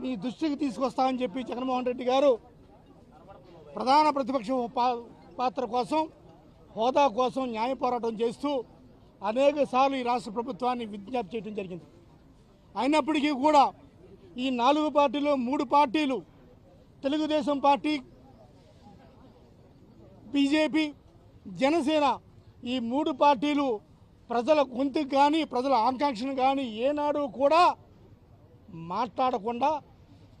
మీ దృష్టికి తీసుకొస్తామని చెప్పి జగన్మోహన్ రెడ్డి గారు ప్రధాన ప్రతిపక్ష పాత్ర కోసం హోదా కోసం న్యాయ పోరాటం చేస్తూ అనేక సార్లు ఈ రాష్ట్ర ప్రభుత్వాన్ని విజ్ఞప్తి చేయడం జరిగింది. అయినప్పటికీ కూడా ఈ నాలుగు పార్టీలు మూడు పార్టీలు తెలుగుదేశం పార్టీ బీజేపీ జనసేన ఈ మూడు పార్టీలు ప్రజల గొంతుకు కానీ ప్రజల ఆకాంక్షను కానీ ఏనాడు కూడా మాట్లాడకుండా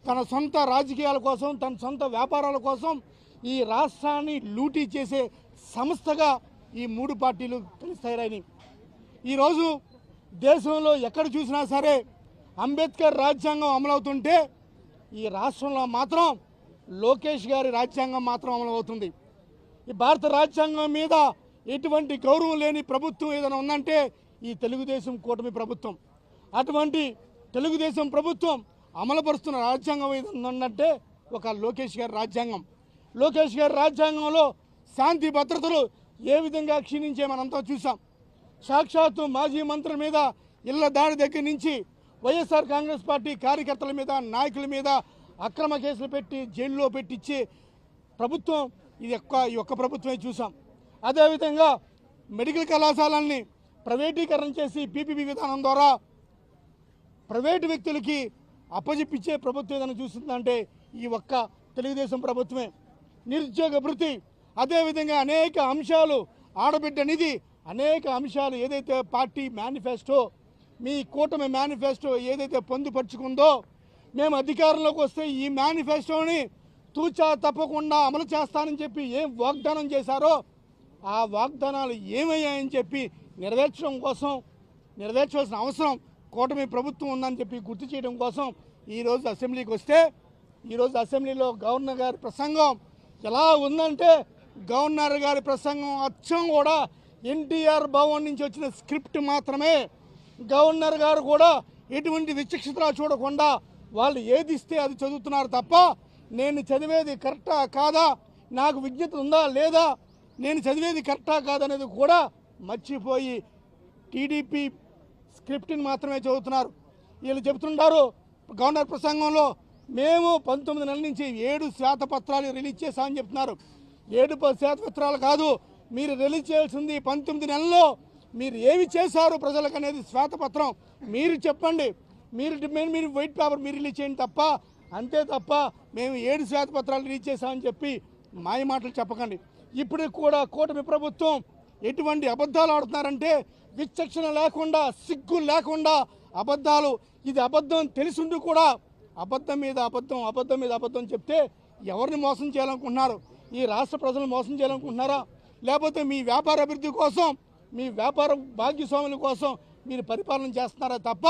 తన సొంత రాజకీయాల కోసం తన సొంత వ్యాపారాల కోసం ఈ రాష్ట్రాన్ని లూటీ చేసే సంస్థగా ఈ మూడు పార్టీలు తయారైనవి ఈరోజు దేశంలో ఎక్కడ చూసినా సరే అంబేద్కర్ రాజ్యాంగం అమలవుతుంటే ఈ రాష్ట్రంలో మాత్రం లోకేష్ గారి రాజ్యాంగం మాత్రం అమలవుతుంది. ఈ భారత రాజ్యాంగం మీద ఎటువంటి గౌరవం లేని ప్రభుత్వం ఏదైనా ఉందంటే ఈ తెలుగుదేశం కూటమి ప్రభుత్వం. అటువంటి తెలుగుదేశం ప్రభుత్వం అమలుపరుస్తున్న రాజ్యాంగం ఏదైనా ఉందంటే ఒక లోకేష్ గారి రాజ్యాంగం. లోకేష్ గారి రాజ్యాంగంలో శాంతి భద్రతలు ఏ విధంగా క్షీణించే మనంతా చూసాం సాక్షాత్తు మాజీ మంత్రి మీద ఇళ్ళ దాడి దగ్గర నుంచి వైఎస్ఆర్ కాంగ్రెస్ పార్టీ కార్యకర్తల మీద నాయకుల మీద అక్రమ కేసులు పెట్టి జైల్లో పెట్టించి ప్రభుత్వం ఇది ఒక్క ఈ ఒక్క ప్రభుత్వమే చూసాం అదేవిధంగా మెడికల్ కళాశాలల్ని ప్రైవేటీకరణ చేసి పీపీపీ విధానం ద్వారా ప్రైవేటు వ్యక్తులకి అప్పజెప్పించే ప్రభుత్వం ఏదైనా చూస్తుందంటే ఈ ఒక్క తెలుగుదేశం ప్రభుత్వమే. నిరుద్యోగ భృతి అదేవిధంగా అనేక అంశాలు ఆడబిడ్డ నిధి అనేక అంశాలు ఏదైతే పార్టీ మేనిఫెస్టో మీ కూటమి మేనిఫెస్టో ఏదైతే పొందుపరుచుకుందో మేము అధికారంలోకి వస్తే ఈ మేనిఫెస్టోని తూచా తప్పకుండా అమలు చేస్తానని చెప్పి ఏం వాగ్దానం చేశారో ఆ వాగ్దానాలు ఏమయ్యాయని చెప్పి నెరవేర్చడం కోసం నెరవేర్చవలసిన అవసరం కూటమి ప్రభుత్వం ఉందని చెప్పి గుర్తు చేయడం కోసం ఈరోజు అసెంబ్లీకి వస్తే ఈరోజు అసెంబ్లీలో గవర్నర్ గారి ప్రసంగం ఎలా ఉందంటే గవర్నర్ గారి ప్రసంగం అచ్చం కూడా ఎన్టీఆర్ భవన్ నుంచి వచ్చిన స్క్రిప్ట్ మాత్రమే. గవర్నర్ గారు కూడా ఎటువంటి విచక్షత చూడకుండా వాళ్ళు ఏది ఇస్తే అది చదువుతున్నారు తప్ప నేను చదివేది కరెక్టా కాదా నాకు విజ్ఞత ఉందా లేదా నేను చదివేది కరెక్టా కాదనేది కూడా మర్చిపోయి టీడీపీ స్క్రిప్ట్ని మాత్రమే చదువుతున్నారు. వీళ్ళు చెబుతుంటారు గవర్నర్ ప్రసంగంలో మేము పంతొమ్మిది నెలల నుంచి ఏడు శ్వేతపత్రాలు రిలీజ్ చేశామని చెప్తున్నారు. ఏడు శాత శ్వేతపత్రాలు కాదు మీరు రిలీజ్ చేయాల్సింది పంతొమ్మిది నెలల్లో మీరు ఏమి చేశారు ప్రజలకు అనేది శ్వేతపత్రం. మీరు చెప్పండి. మీరు డిమాండ్ మీరు వైట్ పేపర్ మీరు రిలీజ్ చేయండి తప్ప అంతే తప్ప మేము ఏడు శ్వేతపత్రాలు రిలీజ్ చేశామని చెప్పి మాయ మాటలు చెప్పకండి. ఇప్పుడు కూడా కూటమి ప్రభుత్వం ఎటువంటి అబద్ధాలు ఆడుతున్నారంటే విచక్షణ లేకుండా సిగ్గు లేకుండా అబద్ధాలు. ఇది అబద్ధం తెలిసిండు కూడా అబద్ధం మీద అబద్ధం అబద్ధం మీద అబద్ధం చెప్తే ఎవరిని మోసం చేయాలనుకుంటున్నారు? ఈ రాష్ట్ర ప్రజలను మోసం చేయాలనుకుంటున్నారా? లేకపోతే మీ వ్యాపార అభివృద్ధి కోసం మీ వ్యాపార భాగ్యస్వాముల కోసం మీరు పరిపాలన చేస్తున్నారా తప్ప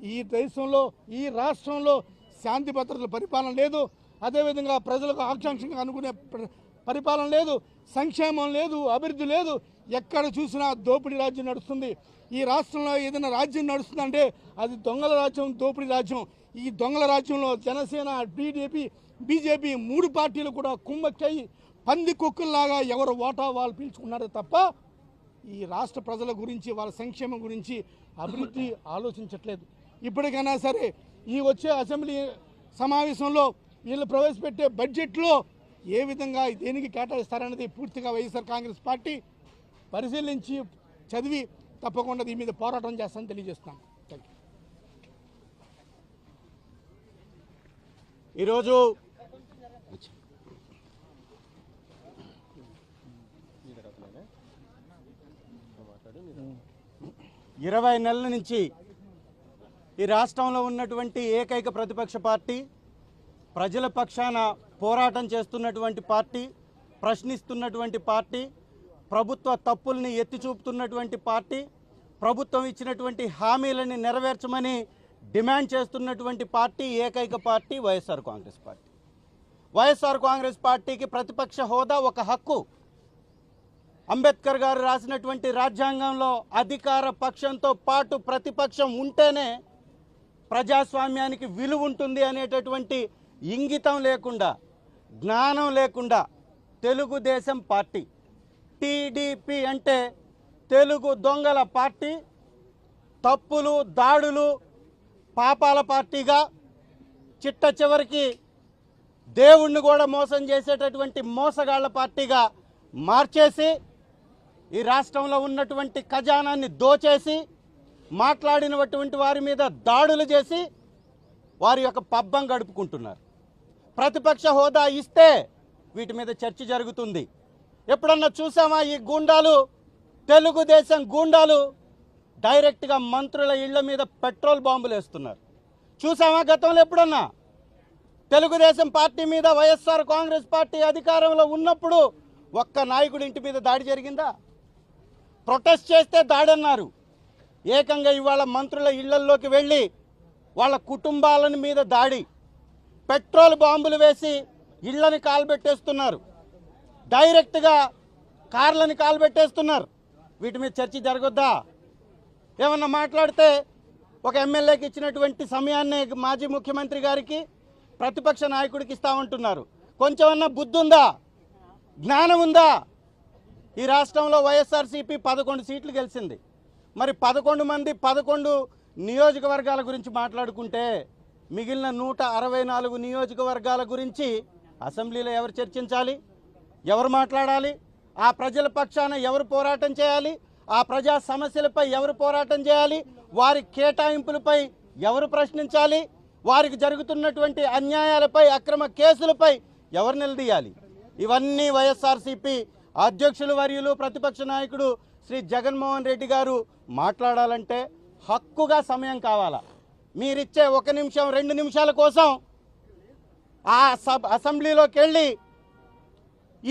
ఈ దేశంలో ఈ రాష్ట్రంలో శాంతి భద్రతల పరిపాలన లేదు. అదేవిధంగా ప్రజలకు ఆకాంక్షగా అనుకునే పరిపాలన లేదు. సంక్షేమం లేదు అభివృద్ధి లేదు. ఎక్కడ చూసినా దోపిడీ రాజ్యం నడుస్తుంది. ఈ రాష్ట్రంలో ఏదైనా రాజ్యం నడుస్తుందంటే అది దొంగల రాజ్యం దోపిడీ రాజ్యం. ఈ దొంగల రాజ్యంలో జనసేన టీడీపీ బీజేపీ మూడు పార్టీలు కూడా కుమ్మక్కయి పంది కుక్కల్లాగా ఎవరు ఓటా వాళ్ళు పీల్చుకున్నారే తప్ప ఈ రాష్ట్ర ప్రజల గురించి వాళ్ళ సంక్షేమం గురించి అభివృద్ధి ఆలోచించట్లేదు. ఇప్పటికైనా సరే ఈ వచ్చే అసెంబ్లీ సమావేశంలో వీళ్ళు ప్రవేశపెట్టే బడ్జెట్లో ఏ విధంగా దేనికి కేటాయిస్తారనేది పూర్తిగా వైఎస్ఆర్ కాంగ్రెస్ పార్టీ పరిశీలించి చదివి తప్పకుండా దీని మీద పోరాటం చేస్తామని తెలియజేస్తున్నాను. థ్యాంక్ యూ ఈరోజు ఇరవై నెలల నుంచి ఈ రాష్ట్రంలో ఉన్నటువంటి ఏకైక ప్రతిపక్ష పార్టీ ప్రజల పక్షాన పోరాటం చేస్తున్నటువంటి పార్టీ ప్రశ్నిస్తున్నటువంటి పార్టీ ప్రభుత్వ తప్పుల్ని ఎత్తి చూపుతున్నటువంటి పార్టీ ప్రభుత్వం ఇచ్చినటువంటి హామీలని నెరవేర్చమని డిమాండ్ చేస్తున్నటువంటి పార్టీ ఏకైక party YSR Congress party. YSR Congress పార్టీకి ప్రతిపక్ష హోదా ఒక హక్కు. అంబేద్కర్ గారు రాసినటువంటి రాజ్యాంగంలో అధికార పక్షంతో పాటు ప్రతిపక్షం ఉంటేనే ప్రజాస్వామ్యానికి విలువ ఉంటుంది అనేటటువంటి ఇంగితం లేకుండా జ్ఞానం లేకుండా తెలుగుదేశం పార్టీ టీడీపీ అంటే తెలుగు దొంగల పార్టీ తప్పులు దాడులు పాపాల పార్టీగా చిట్ట చివరికి దేవుణ్ణి కూడా మోసం చేసేటటువంటి మోసగాళ్ళ పార్టీగా మార్చేసి ఈ రాష్ట్రంలో ఉన్నటువంటి ఖజానాన్ని దోచేసి మాట్లాడినటువంటి వారి మీద దాడులు చేసి వారి యొక్క పబ్బం గడుపుకుంటున్నారు. ప్రతిపక్ష హోదా ఇస్తే వీటి మీద చర్చ జరుగుతుంది. ఎప్పుడన్నా చూసామా ఈ గూండాలు? తెలుగుదేశం గూండాలు డైరెక్ట్గా మంత్రుల ఇళ్ళ మీద పెట్రోల్ బాంబులు వేస్తున్నారు. చూసామా గతంలో ఎప్పుడన్నా? తెలుగుదేశం పార్టీ మీద వైఎస్ఆర్ కాంగ్రెస్ పార్టీ అధికారంలో ఉన్నప్పుడు ఒక్క నాయకుడి ఇంటి మీద దాడి జరిగిందా? ప్రొటెస్ట్ చేస్తే దాడి అన్నారు ఏకంగా ఇవాళ మంత్రుల ఇళ్ళల్లోకి వెళ్ళి వాళ్ళ కుటుంబాలని మీద దాడి. పెట్రోల్ బాంబులు వేసి ఇళ్ళని కాల్బెట్టేస్తున్నారు. డైరెక్ట్గా కార్లని కాల్బెట్టేస్తున్నారు వీటి మీద చర్చ జరగొద్దా? ఏమన్నా మాట్లాడితే ఒక ఎమ్మెల్యేకి ఇచ్చినటువంటి సమయాన్ని మాజీ ముఖ్యమంత్రి గారికి ప్రతిపక్ష నాయకుడికి ఇస్తామంటున్నారు. కొంచెమన్నా బుద్ధి ఉందా జ్ఞానం ఉందా ఈ రాష్ట్రంలో వైఎస్ఆర్సీపీ పదకొండు సీట్లు గెలిచింది. మరి పదకొండు మంది పదకొండు నియోజకవర్గాల గురించి మాట్లాడుకుంటే మిగిలిన నూట అరవై నాలుగు నియోజకవర్గాల గురించి అసెంబ్లీలో ఎవరు చర్చించాలి? ఎవరు మాట్లాడాలి? ఆ ప్రజల పక్షాన ఎవరు పోరాటం చేయాలి? ఆ ప్రజా సమస్యలపై ఎవరు పోరాటం చేయాలి? వారి కేటాయింపులపై ఎవరు ప్రశ్నించాలి? వారికి జరుగుతున్నటువంటి అన్యాయాలపై అక్రమ కేసులపై ఎవరు నిలదీయాలి? ఇవన్నీ వైఎస్ఆర్సీపీ అధ్యక్షులు వర్యులు ప్రతిపక్ష నాయకుడు శ్రీ జగన్మోహన్ రెడ్డి గారు మాట్లాడాలంటే హక్కుగా సమయం కావాలా? మీరిచ్చే ఒక నిమిషం రెండు నిమిషాల కోసం ఆ సబ్ అసెంబ్లీలోకి వెళ్ళి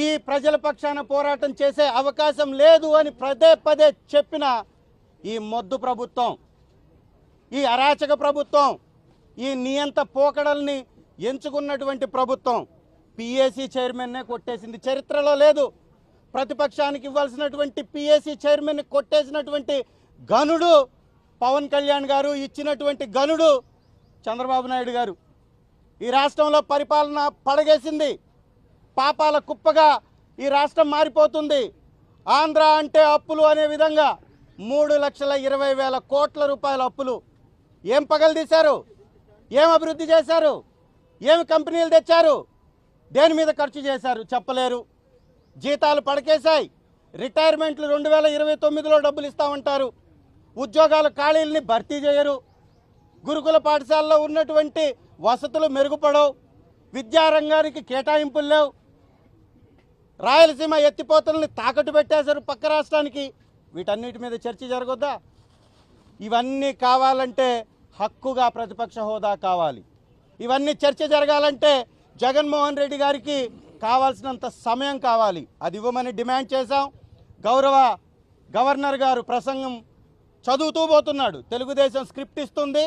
ఈ ప్రజల పక్షాన పోరాటం చేసే అవకాశం లేదు అని పదే పదే చెప్పిన ఈ మొద్దు ప్రభుత్వం ఈ అరాచక ప్రభుత్వం ఈ నియంత పోకడల్ని ఎంచుకున్నటువంటి ప్రభుత్వం పిఏసీ చైర్మన్నే కొట్టేసింది. చరిత్రలో లేదు. ప్రతిపక్షానికి ఇవ్వాల్సినటువంటి పిఏసీ చైర్మన్ కొట్టేసినటువంటి గనుడు పవన్ కళ్యాణ్ గారు ఇచ్చినటువంటి గనుడు చంద్రబాబు నాయుడు గారు. ఈ రాష్ట్రంలో పరిపాలన పడగేసింది. పాపాల కుప్పగా ఈ రాష్ట్రం మారిపోతుంది. ఆంధ్ర అంటే అప్పులు అనే విధంగా మూడు లక్షల ఇరవై వేల కోట్ల రూపాయల అప్పులు. ఏం పగలు తీశారు? ఏం అభివృద్ధి చేశారు? ఏమి కంపెనీలు తెచ్చారు? దేని మీద ఖర్చు చేశారు? చెప్పలేరు. జీతాలు పడకేశాయి. రిటైర్మెంట్లు రెండు వేల ఇరవై తొమ్మిదిలో డబ్బులు ఇస్తామంటారు. ఉద్యోగాల ఖాళీల్ని భర్తీ చేయరు. గురుకుల పాఠశాలలో ఉన్నటువంటి వసతులు మెరుగుపడవు. విద్యారంగానికి కేటాయింపులు లేవు. రాయలసీమ ఎత్తిపోతల్ని తాకట్టు పెట్టేశారు పక్క రాష్ట్రానికి. వీటన్నిటి మీద చర్చ జరగొద్దా? ఇవన్నీ కావాలంటే హక్కుగా ప్రతిపక్ష హోదా కావాలి. ఇవన్నీ చర్చ జరగాలంటే జగన్మోహన్ రెడ్డి గారికి కావాల్సినంత సమయం కావాలి. అది ఇవ్వమని డిమాండ్ చేశాం. గౌరవ గవర్నర్ గారు ప్రసంగం చదువుతూ పోతున్నాడు. తెలుగుదేశం స్క్రిప్ట్ ఇస్తుంది.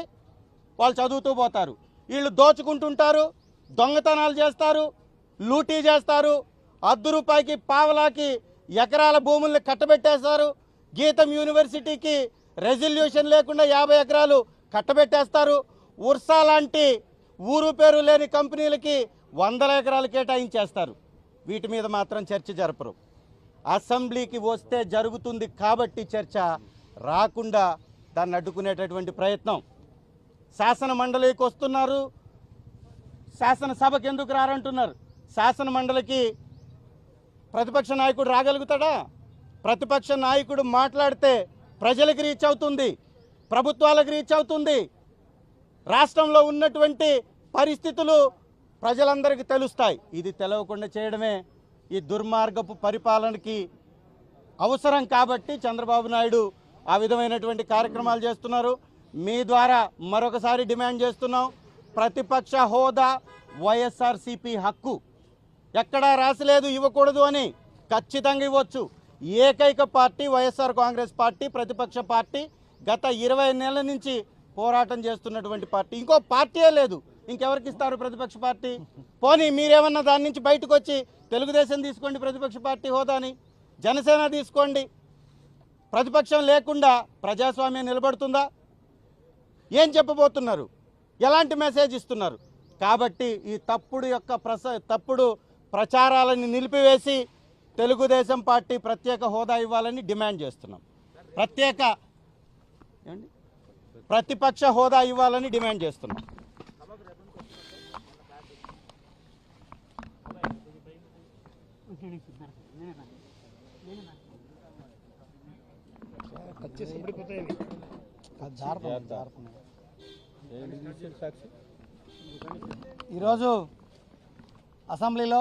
వాళ్ళు చదువుతూ పోతారు. వీళ్ళు దోచుకుంటుంటారు దొంగతనాలు చేస్తారు లూటీ చేస్తారు అర్ధ రూపాయికి పావలాకి ఎకరాల భూముల్ని కట్టబెట్టేస్తారు గీతం యూనివర్సిటీకి రెజల్యూషన్ లేకుండా యాభై ఎకరాలు కట్టబెట్టేస్తారు. ఉర్సా లాంటి ఊరు పేరు లేని కంపెనీలకి వందల ఎకరాలు కేటాయించేస్తారు. వీటి మీద మాత్రం చర్చ జరపరు. అసెంబ్లీకి వస్తే జరుగుతుంది కాబట్టి చర్చ రాకుండా దాన్ని అడ్డుకునేటటువంటి ప్రయత్నం. శాసన మండలికి వస్తున్నారు. శాసనసభకి ఎందుకు రారంటున్నారు? శాసన మండలికి ప్రతిపక్ష నాయకుడు రాగలుగుతాడా? ప్రతిపక్ష నాయకుడు మాట్లాడితే ప్రజలకు రీచ్ అవుతుంది ప్రభుత్వాలకు రీచ్ అవుతుంది. రాష్ట్రంలో ఉన్నటువంటి పరిస్థితులు ప్రజలందరికీ తెలుస్తాయి. ఇది తెలవకుండా చేయడమే ఈ దుర్మార్గపు పరిపాలనకి అవసరం కాబట్టి చంద్రబాబు నాయుడు ఆ విధమైనటువంటి కార్యక్రమాలు చేస్తున్నారు. మీ ద్వారా మరొకసారి డిమాండ్ చేస్తున్నాం. ప్రతిపక్ష హోదా వైఎస్ఆర్సిపి హక్కు. ఎక్కడా రాసలేదు ఇవ్వకూడదు అని ఖచ్చితంగా ఇవ్వచ్చు. ఏకైక పార్టీ వైఎస్ఆర్ కాంగ్రెస్ పార్టీ ప్రతిపక్ష పార్టీ గత ఇరవై నెలల నుంచి పోరాటం చేస్తున్నటువంటి పార్టీ. ఇంకో పార్టీయే లేదు. ఇంకెవరికి ఇస్తారు ప్రతిపక్ష పార్టీ? పోనీ మీరేమన్నా దాని నుంచి బయటకు వచ్చి తెలుగుదేశం తీసుకోండి ప్రతిపక్ష పార్టీ హోదాని జనసేన తీసుకోండి. ప్రతిపక్షం లేకుండా ప్రజాస్వామ్యం నిలబడుతుందా? ఏం చెప్పబోతున్నారు? ఎలాంటి మెసేజ్ ఇస్తున్నారు? కాబట్టి ఈ తప్పుడు యొక్క ప్రస తప్పుడు ప్రచారాలని నిలిపివేసి తెలుగుదేశం పార్టీ ప్రత్యేక హోదా ఇవ్వాలని డిమాండ్ చేస్తున్నాం. ప్రత్యేక ప్రతిపక్ష హోదా ఇవ్వాలని డిమాండ్ చేస్తున్నాం. ఈరోజు అసెంబ్లీలో